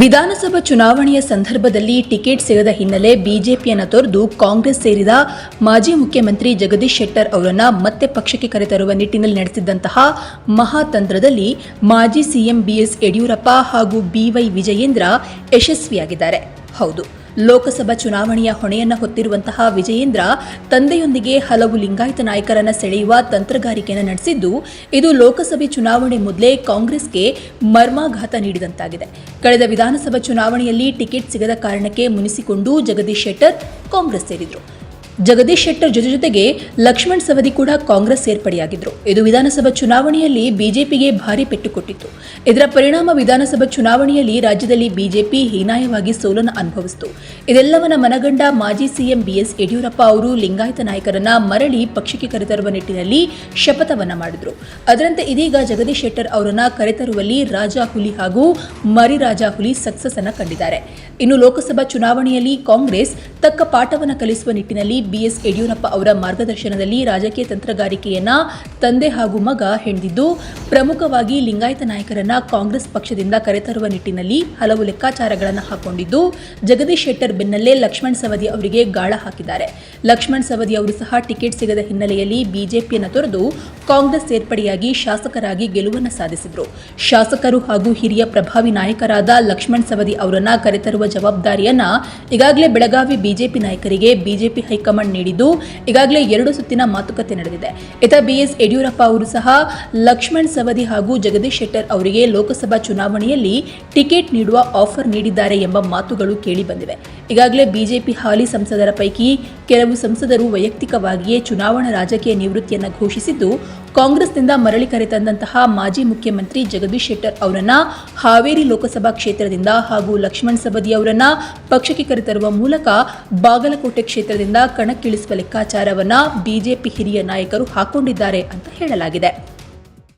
ವಿಧಾನಸಭಾ ಚುನಾವಣೆಯ ಸಂದರ್ಭದಲ್ಲಿ ಟಿಕೆಟ್ ಸಿಗದ ಹಿನ್ನೆಲೆ ಬಿಜೆಪಿಯನ್ನು ತೊರೆದು ಕಾಂಗ್ರೆಸ್ ಸೇರಿದ ಮಾಜಿ ಮುಖ್ಯಮಂತ್ರಿ ಜಗದೀಶ್ ಶೆಟ್ಟರ್ ಅವರನ್ನು ಮತ್ತೆ ಪಕ್ಷಕ್ಕೆ ಕರೆತರುವ ನಿಟ್ಟಿನಲ್ಲಿ ನಡೆಸಿದ್ದಂತಹ ಮಹಾತಂತ್ರದಲ್ಲಿ ಮಾಜಿ ಸಿಎಂ ಬಿಎಸ್ ಯಡಿಯೂರಪ್ಪ ಹಾಗೂ ಬಿವೈ ವಿಜಯೇಂದ್ರ ಯಶಸ್ವಿಯಾಗಿದ್ದಾರೆ. ಹೌದು. ಲೋಕಸಭಾ ಚುನಾವಣೆಯ ಹೊಣೆಯನ್ನ ಹೊತ್ತಿರುವಂತಹ ವಿಜಯೇಂದ್ರ ತಂದೆಯೊಂದಿಗೆ ಹಲವು ಲಿಂಗಾಯತ ನಾಯಕರನ್ನ ಸೆಳೆಯುವ ತಂತ್ರಗಾರಿಕೆಯನ್ನು ನಡೆಸಿದ್ದು, ಇದು ಲೋಕಸಭೆ ಚುನಾವಣೆ ಮೊದಲೇ ಕಾಂಗ್ರೆಸ್ಗೆ ಮರ್ಮಾಘಾತ ನೀಡಿದಂತಾಗಿದೆ. ಕಳೆದ ವಿಧಾನಸಭಾ ಚುನಾವಣೆಯಲ್ಲಿ ಟಿಕೆಟ್ ಸಿಗದ ಕಾರಣಕ್ಕೆ ಮುನಿಸಿಕೊಂಡು ಜಗದೀಶ್ ಶೆಟ್ಟರ್ ಕಾಂಗ್ರೆಸ್ ಸೇರಿದ್ರು. ಜಗದೀಶ್ ಶೆಟ್ಟರ್ ಜೊತೆ ಜೊತೆಗೆ ಲಕ್ಷ್ಮಣ್ ಸವದಿ ಕೂಡ ಕಾಂಗ್ರೆಸ್ ಸೇರ್ಪಡೆಯಾಗಿದ್ರು. ಇದು ವಿಧಾನಸಭಾ ಚುನಾವಣೆಯಲ್ಲಿ ಬಿಜೆಪಿಗೆ ಭಾರಿ ಪೆಟ್ಟು ಕೊಟ್ಟಿತ್ತು. ಇದರ ಪರಿಣಾಮ ವಿಧಾನಸಭಾ ಚುನಾವಣೆಯಲ್ಲಿ ರಾಜ್ಯದಲ್ಲಿ ಬಿಜೆಪಿ ಹೀನಾಯವಾಗಿ ಸೋಲನ್ನು ಅನುಭವಿಸಿತು. ಇದೆಲ್ಲವನ್ನ ಮನಗಂಡ ಮಾಜಿ ಸಿಎಂ ಬಿಎಸ್ ಯಡಿಯೂರಪ್ಪ ಅವರು ಲಿಂಗಾಯತ ನಾಯಕರನ್ನ ಮರಳಿ ಪಕ್ಷಕ್ಕೆ ಕರೆತರುವ ನಿಟ್ಟಿನಲ್ಲಿ ಶಪಥವನ್ನ ಮಾಡಿದ್ರು. ಅದರಂತೆ ಇದೀಗ ಜಗದೀಶ್ ಶೆಟ್ಟರ್ ಅವರನ್ನ ಕರೆತರುವಲ್ಲಿ ರಾಜಾ ಹುಲಿ ಹಾಗೂ ಮರಿ ರಾಜಾ ಹುಲಿ ಸಕ್ಸಸ್ ಅನ್ನ ಕಂಡಿದ್ದಾರೆ. ಇನ್ನು ಲೋಕಸಭಾ ಚುನಾವಣೆಯಲ್ಲಿ ಕಾಂಗ್ರೆಸ್ ತಕ್ಕ ಪಾಠವನ್ನು ಕಲಿಸುವ ನಿಟ್ಟಿನಲ್ಲಿ ಬಿಎಸ್ ಯಡಿಯೂರಪ್ಪ ಅವರ ಮಾರ್ಗದರ್ಶನದಲ್ಲಿ ರಾಜಕೀಯ ತಂತ್ರಗಾರಿಕೆಯನ್ನ ತಂದೆ ಹಾಗೂ ಮಗ ಹೆಣೆದಿದ್ದು, ಪ್ರಮುಖವಾಗಿ ಲಿಂಗಾಯತ ನಾಯಕರನ್ನ ಕಾಂಗ್ರೆಸ್ ಪಕ್ಷದಿಂದ ಕರೆತರುವ ನಿಟ್ಟಿನಲ್ಲಿ ಹಲವು ಲೆಕ್ಕಾಚಾರಗಳನ್ನು ಹಾಕೊಂಡಿದ್ದು, ಜಗದೀಶ್ ಶೆಟ್ಟರ್ ಬೆನ್ನಲ್ಲೇ ಲಕ್ಷ್ಮಣ್ ಸವದಿ ಅವರಿಗೆ ಗಾಳ ಹಾಕಿದ್ದಾರೆ. ಲಕ್ಷ್ಮಣ್ ಸವದಿ ಅವರು ಸಹ ಟಿಕೆಟ್ ಸಿಗದ ಹಿನ್ನೆಲೆಯಲ್ಲಿ ಬಿಜೆಪಿಯನ್ನು ತೊರೆದು ಕಾಂಗ್ರೆಸ್ ಸೇರ್ಪಡೆಯಾಗಿ ಶಾಸಕರಾಗಿ ಗೆಲುವನ್ನು ಸಾಧಿಸಿದರು. ಶಾಸಕರು ಹಾಗೂ ಹಿರಿಯ ಪ್ರಭಾವಿ ನಾಯಕರಾದ ಲಕ್ಷ್ಮಣ್ ಸವದಿ ಅವರನ್ನ ಕರೆತರುವ ಜವಾಬ್ದಾರಿಯನ್ನ ಈಗಾಗಲೇ ಬೆಳಗಾವಿ ಬಿಜೆಪಿ ನಾಯಕರಿಗೆ ಬಿಜೆಪಿ ಹೈಕಮಾಂಡ್ ನೀಡಿದ್ದು, ಈಗಾಗಲೇ ಎರಡು ಸುತ್ತಿನ ಮಾತುಕತೆ ನಡೆದಿದೆ. ಇತ ಬಿಎಸ್ ಯಡಿಯೂರಪ್ಪ ಅವರು ಸಹ ಲಕ್ಷ್ಮಣ್ ಸವದಿ ಹಾಗೂ ಜಗದೀಶ್ ಶೆಟ್ಟರ್ ಅವರಿಗೆ ಲೋಕಸಭಾ ಚುನಾವಣೆಯಲ್ಲಿ ಟಿಕೆಟ್ ನೀಡುವ ಆಫರ್ ನೀಡಿದ್ದಾರೆ ಎಂಬ ಮಾತುಗಳು ಕೇಳಿಬಂದಿವೆ ಈಗಾಗಲೇ ಬಿಜೆಪಿ ಹಾಲಿ ಸಂಸದರ ಪೈಕಿ ಕೆಲವು ಸಂಸದರು ವೈಯಕ್ತಿಕವಾಗಿಯೇ ಚುನಾವಣಾ ರಾಜಕೀಯ ನಿವೃತ್ತಿಯನ್ನು ಘೋಷಿಸಿದ್ದು, ಕಾಂಗ್ರೆಸ್ನಿಂದ ಮರಳಿ ಕರೆತಂದಂತಹ ಮಾಜಿ ಮುಖ್ಯಮಂತ್ರಿ ಜಗದೀಶ್ ಶೆಟ್ಟರ್ ಅವರನ್ನ ಹಾವೇರಿ ಲೋಕಸಭಾ ಕ್ಷೇತ್ರದಿಂದ ಹಾಗೂ ಲಕ್ಷ್ಮಣ್ ಸವದಿ ಅವರನ್ನ ಪಕ್ಷಕ್ಕೆ ಕರೆತರುವ ಮೂಲಕ ಬಾಗಲಕೋಟೆ ಕ್ಷೇತ್ರದಿಂದ ಕಣಕ್ಕಿಳಿಸುವ ಲೆಕ್ಕಾಚಾರವನ್ನ ಬಿಜೆಪಿ ಹಿರಿಯ ನಾಯಕರು ಹಾಕೊಂಡಿದ್ದಾರೆ ಅಂತ ಹೇಳಲಾಗಿದೆ.